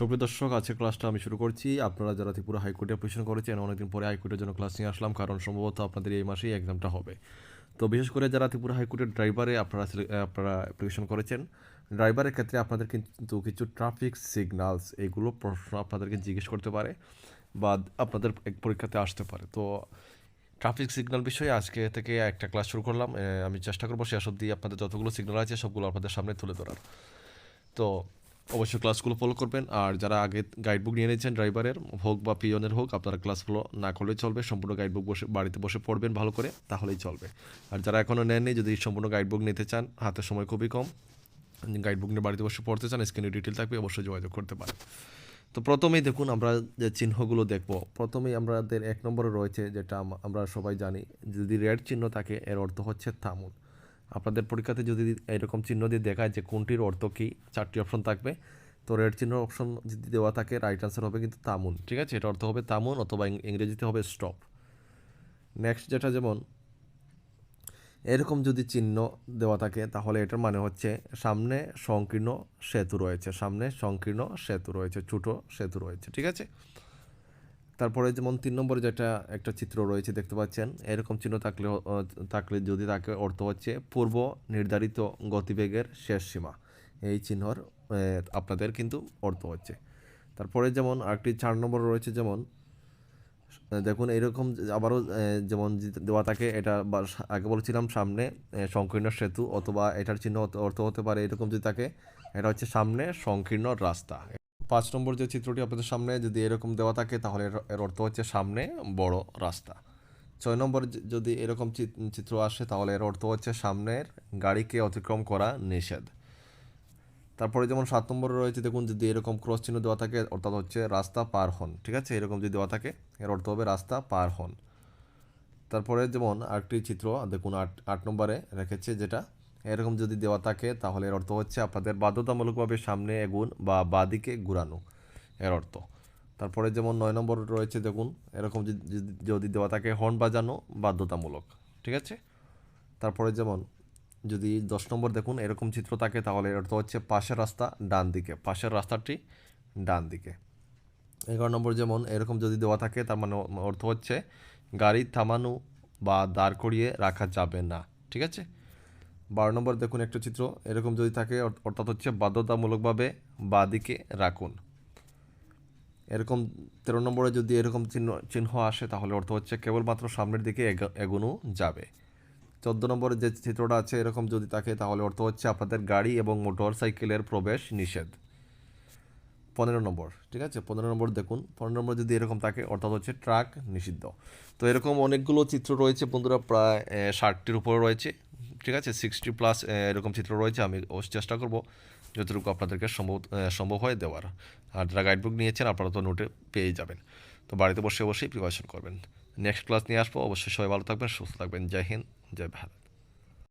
সুপ্রিয় দর্শক, আজকের ক্লাসটা আমি শুরু করছি। আপনারা যারা ত্রিপুরা হাইকোর্টে অ্যাপ্লিকেশন করেছেন, অনেকদিন পরে হাইকোর্টের জন্য ক্লাস নিয়ে আসলাম, কারণ সম্ভবত আপনাদের এই মাসেই এক্সামটা হবে। তো বিশেষ করে যারা ত্রিপুরা হাইকোর্টের ড্রাইভারে আপনারা আপনারা অ্যাপ্লিকেশন করেছেন, ড্রাইভারের ক্ষেত্রে আপনাদের কিন্তু কিছু ট্রাফিক সিগনালস এগুলো প্রশ্ন আপনাদেরকে জিজ্ঞেস করতে পারে বা আপনাদের এক পরীক্ষাতে আসতে পারে। তো ট্রাফিক সিগনাল বিষয়ে আজকে থেকে একটা ক্লাস শুরু করলাম। আমি চেষ্টা করব শেষ অবধি আপনাদের যতগুলো সিগনাল আছে, সবগুলো আপনাদের সামনে তুলে ধরার। তো অবশ্যই ক্লাসগুলো ফলো করবেন। আর যারা আগে গাইডবুক নিয়ে নিয়েছেন ড্রাইভারের হোক বা পিয়নের হোক, আপনারা ক্লাস ফলো না করলেই চলবে। সম্পূর্ণ গাইডবুক বসে, বাড়িতে বসে পড়বেন ভালো করে, তাহলেই চলবে। আর যারা এখনও নেননি, যদি সম্পূর্ণ গাইড বুক নিতে চান, হাতে সময় খুবই কম গাইডবুক নিয়ে বাড়িতে বসে পড়তে চান স্ক্রিনে ডিটেল থাকবে, অবশ্যই যোগাযোগ করতে পারেন। তো প্রথমেই দেখুন, আমরা যে চিহ্নগুলো দেখব, প্রথমেই আমাদের এক নম্বরে রয়েছে যেটা আমরা সবাই জানি, যদি রেড চিহ্ন থাকে, এর অর্থ হচ্ছে থামুন। আপনাদের পরীক্ষাতে যদি এরকম চিহ্ন দিয়ে দেখায় যে কোনটির অর্থ কী, চারটি অপশন থাকবে, তো রেড চিহ্ন অপশন যদি দেওয়া থাকে রাইট আনসার হবে কিন্তু তামুন, ঠিক আছে? এটা অর্থ হবে তামুন অথবা ইংরেজিতে হবে স্টপ নেক্সট যেটা যেমন, এরকম যদি চিহ্ন দেওয়া থাকে, তাহলে এটার মানে হচ্ছে সামনে সংকীর্ণ সেতু রয়েছে, সামনে সংকীর্ণ সেতু রয়েছে, ছোটো সেতু রয়েছে, ঠিক আছে? তারপরে যেমন তিন নম্বরে যেটা একটা চিত্র রয়েছে, দেখতে পাচ্ছেন, এরকম চিহ্ন থাকলে থাকলে যদি তাকে অর্থ হচ্ছে পূর্ব নির্ধারিত গতিবেগের শেষ সীমা। এই চিহ্নর আপনাদের কিন্তু অর্থ হচ্ছে। তারপরে যেমন আরেকটি চার নম্বর রয়েছে যেমন দেখুন এরকম আবারও যেমন দেওয়া থাকে, এটা আগে বলেছিলাম সামনে সংকীর্ণ সেতু অথবা এটার চিহ্ন অর্থ হতে পারে, এরকম যদি থাকে, এটা হচ্ছে সামনে সংকীর্ণ রাস্তা। পাঁচ নম্বর যে চিত্রটি আপনাদের সামনে যদি এরকম দেওয়া থাকে, তাহলে এর- অর্থ হচ্ছে সামনে বড় রাস্তা। ছয় নম্বর যদি এরকম চিত্র আসে, তাহলে এর অর্থ হচ্ছে সামনের গাড়িকে অতিক্রম করা নিষেধ। তারপরে যেমন সাত নম্বরে রয়েছে, দেখুন যদি এরকম ক্রস চিহ্ন দেওয়া থাকে, অর্থাৎ হচ্ছে রাস্তা পার হন, ঠিক আছে? এরকম যদি দেওয়া থাকে, এর অর্থ হবে রাস্তা পার হন। তারপরে যেমন আরেকটি চিত্র, দেখুন আট আট নম্বরে রেখেছে যেটা এরকম যদি দেওয়া থাকে, তাহলে এর অর্থ হচ্ছে আপনাদের বাধ্যতামূলকভাবে সামনে এগুন বা বাদিকে ঘুরানো, এর অর্থ। তারপরে যেমন নয় নম্বর রয়েছে, দেখুন, এরকম যদি- দেওয়া থাকে হর্ন বাজানো, বাধ্যতামূলক, ঠিক আছে? তারপরে যেমন যদি দশ নম্বর দেখুন, এরকম চিত্র থাকে, তাহলে এর অর্থ হচ্ছে পাশের রাস্তা ডান দিকে, পাশের রাস্তাটি ডান দিকে। এগারো নম্বর যেমন এরকম যদি দেওয়া থাকে, তার মানে অর্থ হচ্ছে গাড়ি থামানো বা দাঁড় করিয়ে রাখা যাবে না, ঠিক আছে? বারো নম্বর দেখুন একটা চিত্র। এরকম যদি থাকে, অর- অর্থাৎ হচ্ছে বাধ্যতামূলকভাবে বা দিকে রাখুন। এরকম তেরো নম্বরে যদি এরকম চিহ্ন চিহ্ন আসে, তাহলে অর্থ হচ্ছে কেবলমাত্র সামনের দিকে এগা- এগোনো যাবে। চোদ্দ নম্বরে যে চিত্রটা আছে, এরকম যদি থাকে, তাহলে অর্থ হচ্ছে আপনাদের গাড়ি এবং মোটর সাইকেলের প্রবেশ নিষেধ। পনেরো নম্বর, ঠিক আছে? পনেরো নম্বর দেখুন। পনেরো নম্বর যদি এরকম থাকে, অর্থাৎ হচ্ছে ট্রাক নিষিদ্ধ। তো এরকম অনেকগুলো চিত্র রয়েছে বন্ধুরা, প্রায় ষাটটির উপরে রয়েছে। ঠিক আছে সিক্সটি প্লাস এরকম চিত্র রয়েছে, আমি চেষ্টা করব যতটুকু আপনাদেরকে সম্ভব সম্ভব হয়ে দেওয়ার। আর যারা গাইডবুক নিয়েছেন, আপনারা তো নোটে পেয়ে যাবেন। তো বাড়িতে বসে, বসেই প্রিপারেশন করবেন। নেক্সট ক্লাস নিয়ে আসব, অবশ্যই সবাই ভালো থাকবেন, সুস্থ থাকবেন। জয় হিন্দ, জয় ভারত।